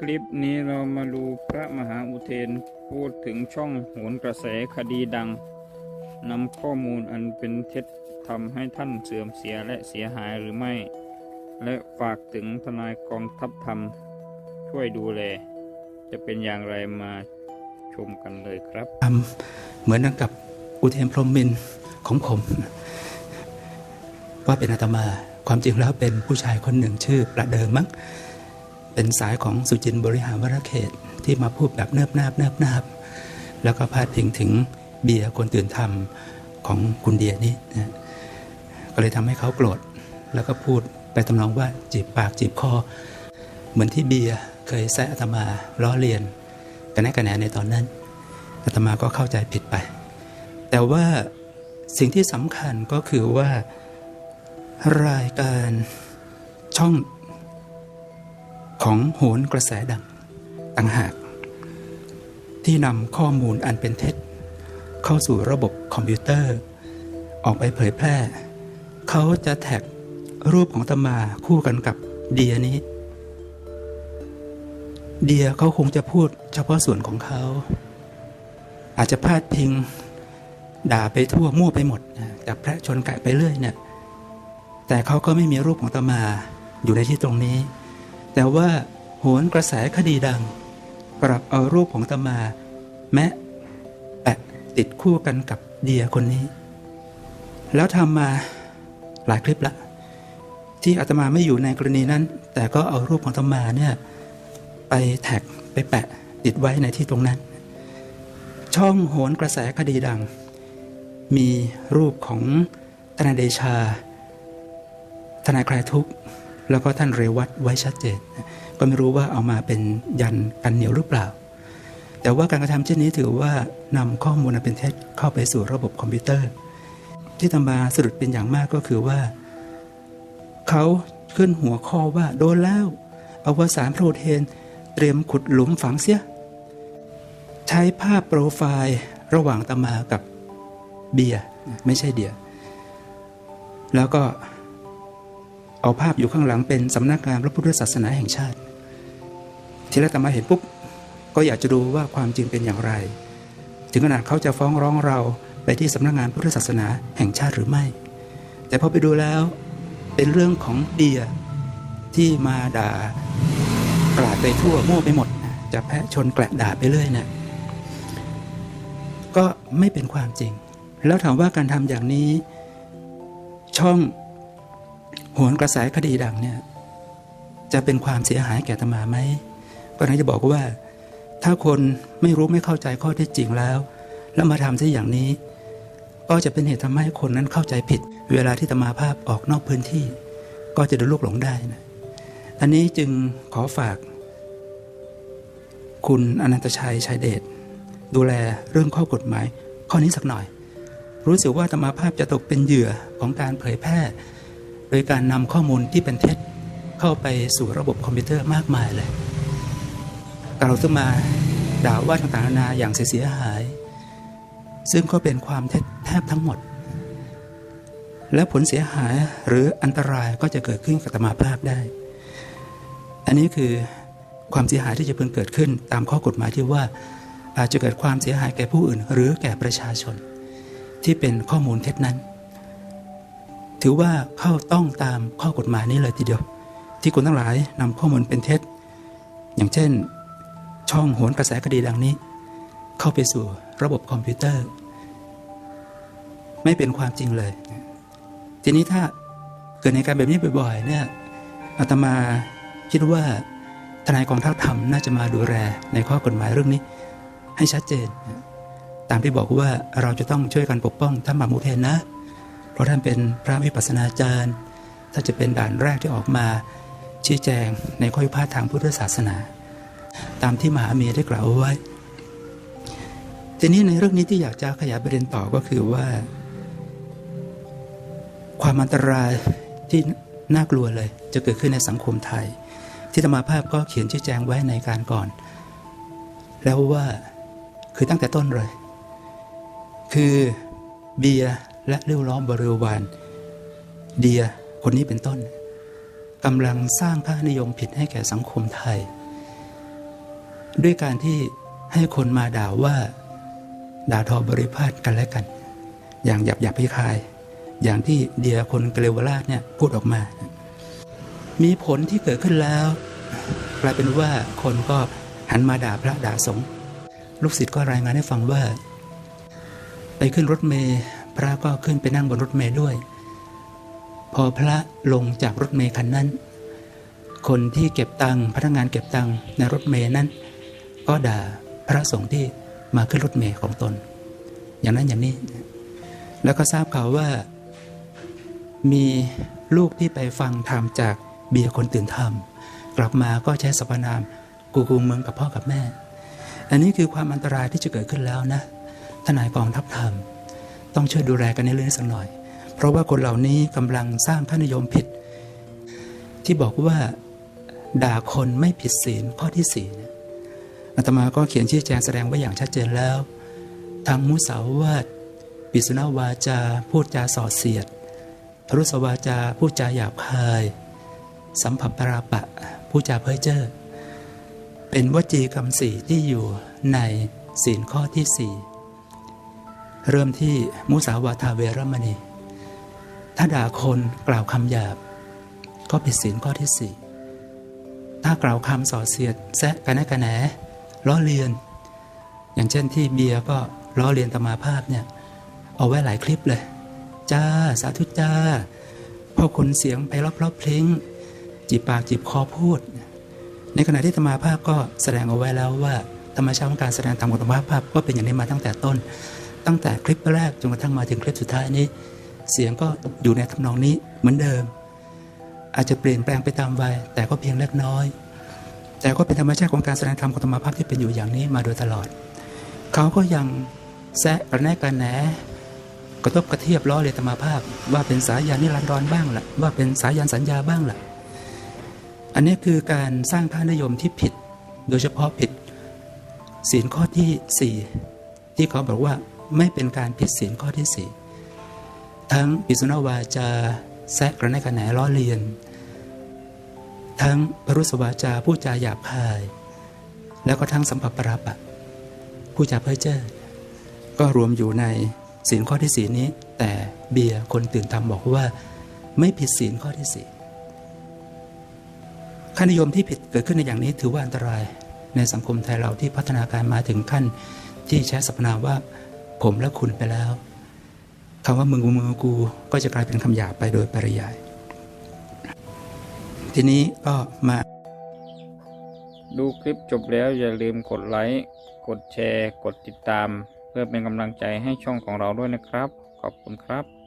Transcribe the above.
คลิปนี้เรามาดูพระมหาอุเทนพูดถึงช่องโหนกระแสคดีดังนำข้อมูลอันเป็นเท็จทำให้ท่านเสื่อมเสียและเสียหายหรือไม่ และฝากถึงทนายกองทัพธรรม ช่วยดูแล จะเป็นอย่างไรมาชมกันเลยครับ เหมือนกับอุเทนพรหมมินของผมว่าเป็นอาตมา ความจริงแล้วเป็นผู้ชายคนหนึ่งชื่อประเดิมมั้ง เป็นสายของสุจินบริหารวรเขตที่มาพูดแบบเนิบนาบเนิบนาบแล้วก็พาดพิงถึงเบียร์คนตื่นทำของคุณเดียนี่นะก็เลยทำให้เขาโกรธแล้วก็พูดไปทำนองว่าจีบปากจีบคอ เหมือนที่เบียร์เคยแซะอาตมาล้อเลียนกันแน่กันแหนในตอนนั้นอาตมาก็เข้าใจผิดไป แต่ว่าสิ่งที่สำคัญก็คือว่ารายการช่อง ของโหนกระแสดังต่างหาก ที่นำข้อมูลอันเป็นเท็จ เข้าสู่ระบบคอมพิวเตอร์ ออกไปเผยแพร่ เขาจะแท็กรูปของตมาคู่กันกับเดียนี้ เดียเขาคงจะพูดเฉพาะส่วนของเขา อาจจะพาดพิง ด่าไปทั่วมั่วไปหมดนะจับแพะชนไก่ไปเรื่อยเนี่ยแต่เขาก็ไม่มีรูปของตมาอยู่ในที่ตรงนี้ แต่ว่าโหนกระแสคดีดัง ปรับเอารูปของตามา แมะแปะติดคู่กันกับเดียคนนี้ แล้วทำมาหลายคลิปละ ที่อาตมาไม่อยู่ในกรณีนั้น แต่ก็เอารูปของตามาเนี่ยไปแท็กไปแปะติดไว้ในที่ตรงนั้น ช่องโหนกระแสคดีดัง มีรูปของทนายเดชา ทนายคลายทุกข์ แล้วก็ท่านเรวัตไว้ชัดเจน ก็ไม่รู้ว่าเอามาเป็นยันกันเหนียวหรือเปล่า แต่ว่าการกระทำเช่นนี้ถือว่านำข้อมูลเป็นเท็จเข้าไปสู่ระบบคอมพิวเตอร์ ที่ทำมาสรุปเป็นอย่างมากก็คือว่า เขาขึ้นหัวข้อว่าโดนแล้วอวสานโปรเทน เตรียมขุดหลุมฝังเสีย ใช้ภาพโปรไฟล์ระหว่างตามากับเบียร์ไม่ใช่เดีย แล้วก็ เอาภาพอยู่ข้างหลังเป็นสำนักงานพระพุทธศาสนาแห่งชาติ ทีแรกตามาเห็นปุ๊บก็อยากจะดูว่าความจริงเป็นอย่างไร ถึงขนาดเขาจะฟ้องร้องเราไปที่สำนักงานพุทธศาสนาแห่งชาติหรือไม่ แต่พอไปดูแล้วเป็นเรื่องของเดียที่มาด่ากลาดไปทั่วมั่วไปหมด จะแพะชนแกละด่าไปเรื่อยเนะี่ยก็ไม่เป็นความจริง แล้วถามว่าการทำอย่างนี้ช่อง โหนกระแสคดีดังเนี่ยจะเป็นความเสียหายแก่ธรรมาไหมก็นั้นจะบอกว่า ถ้าคนไม่รู้ไม่เข้าใจข้อเท็จจริงแล้ว แล้วมาทำซะอย่างนี้ ก็จะเป็นเหตุทำให้คนนั้นเข้าใจผิด เวลาที่ธรรมาภาพออกนอกพื้นที่ ก็จะโดนลูกหลงได้นะอันนี้จึงขอฝาก คุณอนันตชัยชัยเดชดูแลเรื่องข้อกฎหมาย ข้อนี้สักหน่อย รู้สึกว่าธรรมาภาพจะตกเป็นเหยื่อของการเผยแพร่ โดยการนำข้อมูลที่เป็นเท็จเข้าไปสู่ระบบคอมพิวเตอร์มากมายเลยกล่าวขึ้นมาด่าว่าต่างๆนานาอย่างเสียหาย ซึ่งก็เป็นความเท็จแทบทั้งหมด และผลเสียหายหรืออันตรายก็จะเกิดขึ้นกับธรรมาภาพได้ อันนี้คือความเสียหายที่จะเพิ่งเกิดขึ้นตามข้อกฎหมายที่ว่าอาจจะเกิดความเสียหายแก่ผู้อื่น หรือแก่ประชาชน ที่เป็นข้อมูลเท็จนั้น ถือว่าเข้าต้องตามข้อกฎหมายนี้เลยทีเดียว ที่คุณทั้งหลายนำข้อมูลเป็นเท็จ อย่างเช่น ช่องโหนกระแสคดีดังนี้ เข้าไปสู่ระบบคอมพิวเตอร์ ไม่เป็นความจริงเลย ทีนี้ถ้าเกิดในการแบบนี้บ่อยๆเนี่ยอาตมาคิดว่าทนายกองทัพธรรมน่าจะมาดูแลในข้อกฎหมายเรื่องนี้ ให้ชัดเจน ตามที่บอกว่าเราจะต้องช่วยกันปกป้องท่านหมามูเทนนะ ราะท่านเป็นพระวิปัสสนาจารย์ถ้าจะเป็นด่านแรกที่ออกมาชี้แจงในข้อพิพาททางพุทธศาสนา ตามที่มหาเมได้กล่าวไว้ ทีนี้ในเรื่องนี้ที่อยากจะขยายประเด็นต่อก็คือว่า ความอันตรายที่น่ากลัวเลย จะเกิดขึ้นในสังคมไทย ที่ธรรมาภาพก็เขียนชี้แจงไว้ในการก่อน แล้วว่าคือตั้งแต่ต้นเลย คือเบียร์ และเรียวล้อมบริวารเดียคนนี้เป็นต้นกำลังสร้างค่านิยมผิดให้แก่สังคมไทย ด้วยการที่ให้คนมาด่าว่า ด่าทอบริพาทกันและกัน อย่างหยาบหยาบพิคาย อย่างที่เดียคนเกลวราชเนี่ยพูดออกมา มีผลที่เกิดขึ้นแล้วกลายเป็นว่าคนก็หันมาด่าพระด่าสงฆ์ลูกศิษย์ก็รายงานให้ฟังว่า ไปขึ้นรถเมล์ ระก็ขึ้นไปนั่งบนรถเมล์ด้วย พอพระลงจากรถเมล์คันนั้น คนที่เก็บตังค์พนักงานเก็บตังค์ในรถเมล์นั้น ก็ด่าพระสงฆ์ที่มาขึ้นรถเมล์ของตน อย่างนั้นอย่างนี้ แล้วก็ทราบข่าวว่า มีลูกที่ไปฟังธรรมจากเบียร์คนตื่นธรรม กลับมาก็ใช้สรรพนามกูกูเมืองกับพ่อกับแม่ อันนี้คือความอันตรายที่จะเกิดขึ้นแล้วนะทนายกองทัพธรรม ต้องช่วยดูแลกันในเรื่องนี้สักหน่อย เพราะว่าคนเหล่านี้กำลังสร้างค่านิยมผิด ที่บอกว่าด่าคนไม่ผิดศีลข้อที่สี่เนี่ยอาตมาก็เขียนชี้แจงแสดงไว้อย่างชัดเจนแล้วทางมุสาวาทปิสุนาวาจา พูดจาส่อเสียดพรุสวาจา พูดจาหยาบคาย สัมผัสปราปะ พูดจาเพ้อเจ้อเป็นวจีกรรมสี่ที่อยู่ในศีลข้อที่สี่ เริ่มที่มุสาวาทาเวรมณี ถ้าด่าคนกล่าวคำหยาบ ก็ผิดศีลข้อที่สี่ถ้ากล่าวคำส่อเสียดแซะกันแกันแหนล้อเลียน อย่างเช่นที่เบียร์ก็ล้อเลียนตมาภาพเนี่ย เอาไว้หลายคลิปเลย จ้า สาธุจ้าพ่อคนเสียงไปรอบๆเพลงจีบปากจีบคอพูด ในขณะที่ธรรมาภาพก็แสดงเอาไว้แล้วว่าธรรมชาติของการแสดงตามกฎธรรมภาพก็เป็นอย่างนี้มาตั้งแต่ต้น ตั้งแต่คลิปแรกจนกระทั่งมาถึงคลิปสุดท้ายนี้ เสียงก็อยู่ในทำนองนี้เหมือนเดิม อาจจะเปลี่ยนแปลงไปตามวัยแต่ก็เพียงเล็กน้อย แต่ก็เป็นธรรมชาติของการแสดงธรรมของธรรมภาพที่เป็นอยู่อย่างนี้มาโดยตลอด เขาก็ยังแซะกระแนกกระแหนกระทบกระเทียบล้อเลยธรรมภาพ ว่าเป็นสายันนิรันดรบ้างละ่ะว่าเป็นสายันสัญญาบ้างละ่ะอันนี้คือการสร้างค่านิยมที่ผิด โดยเฉพาะผิดศีลข้อที่สี่ที่เขาบอกว่า ไม่เป็นการผิดศีลข้อที่สี่ทั้งปิสุนาวาจาแซะกระแนกระแหนล้อเลียน ทั้งพรุสวาจาผู้จาหยาบคาย แล้วก็ทั้งสัมผัสปราปะผู้จาเพ้อเจ้อก็รวมอยู่ในศีลข้อที่สีนี้ แต่เบียร์คนตื่นทำบอกว่า ไม่ผิดศีลข้อที่สี่ค่านิยมที่ผิดเกิดขึ้นในอย่างนี้ถือว่าอันตรายในสังคมไทยเราที่พัฒนาการมาถึงขั้นที่ใช้สรรพนามว่า ผมและคุณไปแล้วคำว่ามึงกูมึงกูก็จะกลายเป็นคำหยาบไปโดยปริยาย ทีนี้ก็มา ดูคลิปจบแล้วอย่าลืมกดไลค์ กดแชร์ กดติดตาม เพื่อเป็นกำลังใจให้ช่องของเราด้วยนะครับ ขอบคุณครับ